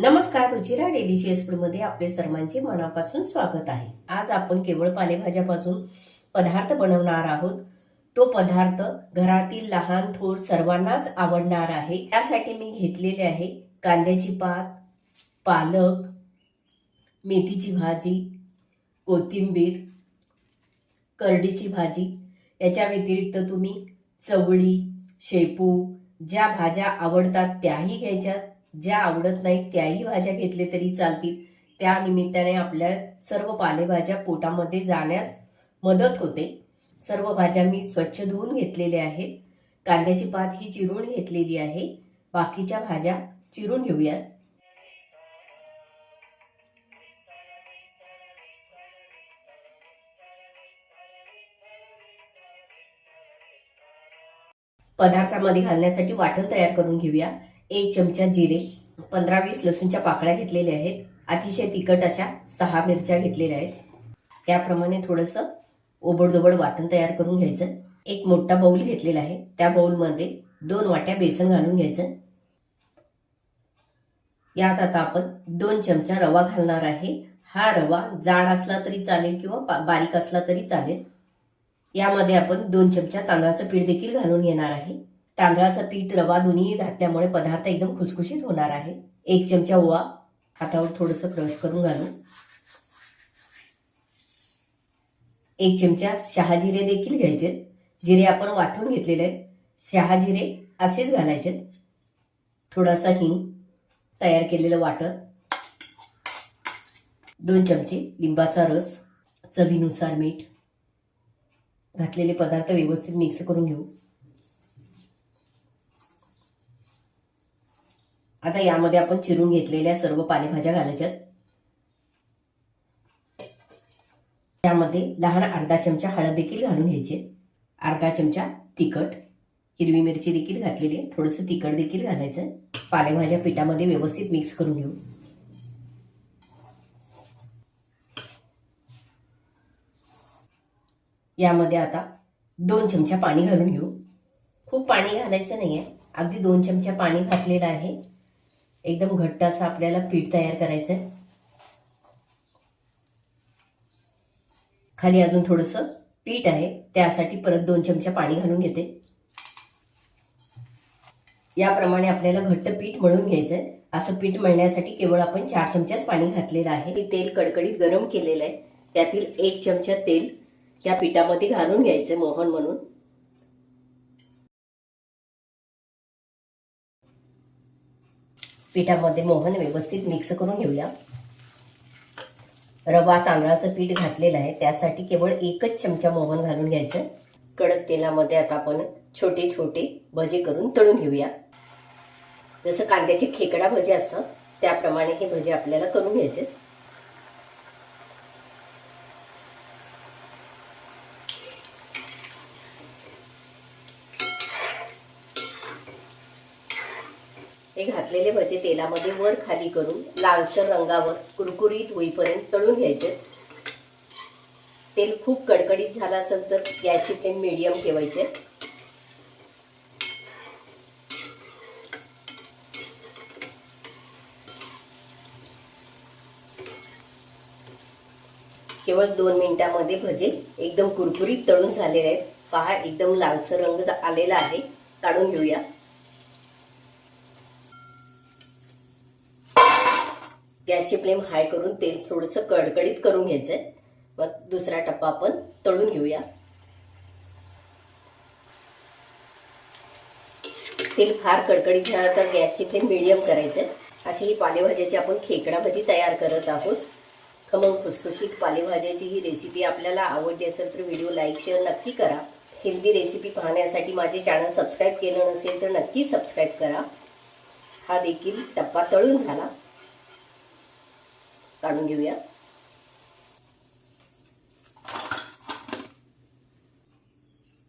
नमस्कार रुचिरा डेलिशियस फूडमध्ये आपले सर्वांचे मनापासून स्वागत आहे. आज आपण केवळ पालेभाज्यापासून पदार्थ बनवणार आहोत. तो पदार्थ घरातील लहान थोर सर्वांनाच आवडणार आहे. त्यासाठी मी घेतलेले आहे कांद्याची पात पालक मेथीची भाजी कोथिंबीर करडीची भाजी. याच्या व्यतिरिक्त तुम्ही चवळी शेपू ज्या भाज्या आवडतात त्याही घ्यायच्या ज्या आवडत नाहीत त्याही भाज्या घेतले तरी चालतील. त्या निमित्ताने आपल्या सर्व पालेभाज्या पोटामध्ये जाण्यास मदत होते. सर्व भाज्या मी स्वच्छ धुवून घेतलेल्या आहेत. कांद्याची पात ही चिरून घेतलेली आहे. बाकीच्या भाज्या चिरून घेऊया पदार्थामध्ये घालण्यासाठी वाटण तयार करून घेऊया. एक चमचा जिरे पंधरा वीस लसूणच्या पाकळ्या घेतलेल्या आहेत. अतिशय तिखट अशा सहा मिरच्या घेतलेल्या आहेत. त्याप्रमाणे थोडंसं ओबडदोबड वाटण तयार करून घ्यायचं. एक मोठा बाऊल घेतलेला आहे. त्या बाऊलमध्ये दोन वाट्या बेसन घालून घ्यायचं. यात आता आपण दोन चमचा रवा घालणार आहे. हा रवा जाड असला तरी चालेल किंवा बा- बारीक असला तरी चालेल. यामध्ये आपण दोन चमचा तांदळाचं पीठ देखील घालून घेणार आहे. तांदळाचं पीठ रवा दोन्ही घातल्यामुळे पदार्थ एकदम खुसखुशीत होणार आहे. एक चमचा ओवा हातावर थोडंसं क्रश करून घालू एक चमचा शहाजिरे देखील घ्यायचे. जिरे आपण वाटून घेतलेले आहेत. शहाजिरे असेच घालायचे. थोडासा हिंग तयार केलेलं वाटण. दोन चमचे लिंबाचा रस चवीनुसार मीठ. घातलेले पदार्थ व्यवस्थित मिक्स करून घेऊ. आता यामध्ये आपण चिरून घेतलेल्या सर्व पालेभाज्या घालायच्यात. त्यामध्ये लहान अर्धा चमचा हळद देखील घालून घ्यायचे. अर्धा चमचा तिखट हिरवी मिरची देखील घातलेली आहे. थोडंसं तिखट देखील घालायचं पालेभाज्या पिठामध्ये व्यवस्थित मिक्स करून घेऊ. यामध्ये आता दोन चमचा पाणी घालून घेऊ. खूप पाणी घालायचं नाही आहे अगदी दोन चमचा पाणी घातलेलं आहे. एकदम घट्ट असं आपल्याला पीठ तयार करायचं आहे खाली अजून थोडंसं पीठ आहे त्यासाठी परत दोन चमचा पाणी घालून घेते. याप्रमाणे आपल्याला घट्ट पीठ मळून घ्यायचं आहे असं पीठ मळण्यासाठी केवळ आपण चार चमच्याच पाणी घातलेलं आहे. ते तेल कडकडीत गरम केलेलं आहे. त्यातील एक चमचा तेल या पिठामध्ये घालून घ्यायचं मोहन म्हणून. पिठामध्ये मोहन व्यवस्थित मिक्स करून घेऊया. रवा तांदळाचं पीठ घातलेलं आहे. त्यासाठी केवळ एकच चमचा मोहन घालून घ्यायचं. कडक तेलामध्ये आता आपण छोटे छोटे भजे करून तळून घेऊया. जसं कांद्याचे खेकडा भजे असतात त्याप्रमाणे हे भजे आपल्याला करून घ्यायचे. हे घातलेले भजे तेलामध्ये वर खाली करून लालसर रंगावर कुरकुरीत होईपर्यंत तळून घ्यायचे. तेल खूप कडकडीत झालं असेल तर गॅसची फ्लेम मिडियम ठेवायचे. केवळ दोन मिनिटामध्ये भजे एकदम कुरकुरीत तळून झालेले आहेत. पहा एकदम लालसर रंग आलेला आहे. काढून घेऊया. गॅसची फ्लेम हाय करून तेल थोडंसं कडकडीत करून घ्यायचंय. मग दुसरा टप्पा आपण तळून घेऊया. तेल फार कडकडीत झालं तर गॅसची फ्लेम मिडियम करायचं अशी ही पालेभाज्याची आपण खेकडा भाजी तयार करत आहोत. खमंग खुसखुशीत पालेभाज्याची ही रेसिपी आपल्याला आवडली असेल तर व्हिडिओ लाईक शेअर नक्की करा. हेल्दी रेसिपी पाहण्यासाठी माझे चॅनल सबस्क्राईब केलं नसेल तर नक्की सबस्क्राईब करा. हा देखील टप्पा तळून झाला. काढून घेऊया.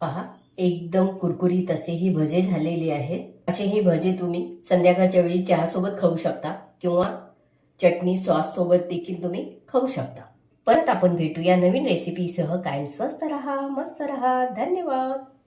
पहा एकदम कुरकुरीत असे ही भजे झालेली आहेत. असे ही भजे तुम्ही संध्याकाळच्या वेळी चहासोबत खाऊ शकता किंवा चटणी सॉस सोबत देखील तुम्ही खाऊ शकता. परत आपण भेटूया नवीन रेसिपीसह कायम स्वस्त रहा मस्त रहा. धन्यवाद.